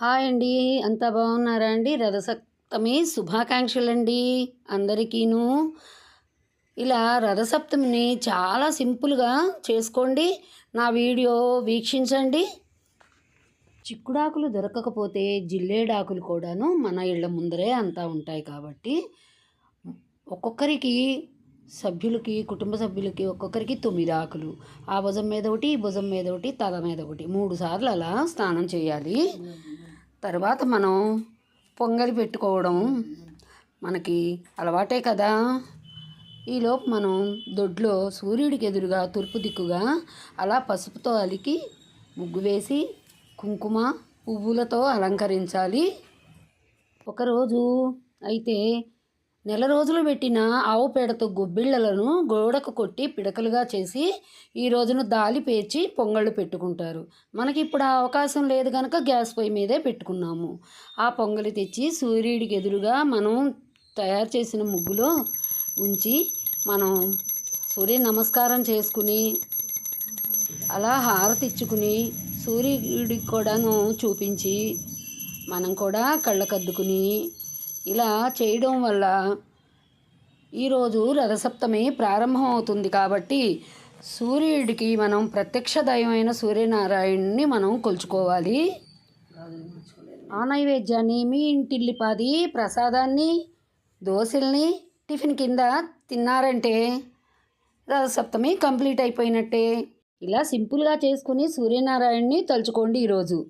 Hi అండి. అంతా బాగున్నారా అండి? రథసప్తమి శుభాకాంక్షలు అండి అందరికీను. ఇలా రథసప్తమిని చాలా సింపుల్గా చేసుకోండి. నా వీడియో వీక్షించండి. చిక్కుడాకులు దొరకకపోతే జిల్లేడాకులు కూడాను మన ఇళ్ళ ముందరే అంతా ఉంటాయి కాబట్టి ఒక్కొక్కరికి సభ్యులకి కుటుంబ సభ్యులకి ఒక్కొక్కరికి తొమ్మిది ఆకులు. ఆ భుజం మీద ఒకటి ఈ భుజం మీద ఒకటి తల మీద ఒకటి. మూడు సార్లు అలా స్నానం చేయాలి. తర్వాత మనం పొంగలి పెట్టుకోవడం మనకి అలవాటే కదా. ఈలోపు మనం దొడ్లో సూర్యుడికి ఎదురుగా తూర్పు దిక్కుగా అలా పసుపుతో అలికి ముగ్గు వేసి కుంకుమ పువ్వులతో అలంకరించాలి. ఒకరోజు అయితే నెల రోజులు పెట్టిన ఆవు పేడతో గొబ్బిళ్ళలను గోడకు కొట్టి పిడకలుగా చేసి ఈ రోజున దాలి పేర్చి పొంగళ్ళు పెట్టుకుంటారు. మనకి ఇప్పుడు ఆ అవకాశం లేదు కనుక గ్యాస్ పొయ్యి మీదే పెట్టుకున్నాము. ఆ పొంగలి తెచ్చి సూర్యుడికి ఎదురుగా మనం తయారు చేసిన ముగ్గులో ఉంచి మనం సూర్య నమస్కారం చేసుకుని అలా హారతి ఇచ్చుకుని సూర్యుడికి కూడాను చూపించి మనం కూడా కళ్ళకద్దుకుని ఇలా చేయడం వల్ల ఈరోజు రథసప్తమి ప్రారంభం అవుతుంది కాబట్టి సూర్యుడికి మనం ప్రత్యక్ష దైవమైన సూర్యనారాయణని మనం కొలుచుకోవాలి. ఆ నైవేద్యాన్ని మీ ఇంటిల్లిపాది ప్రసాదాన్ని దోశల్ని టిఫిన్ కింద తిన్నారంటే రథసప్తమి కంప్లీట్ అయిపోయినట్టే. ఇలా సింపుల్గా చేసుకుని సూర్యనారాయణని తలుచుకోండి ఈరోజు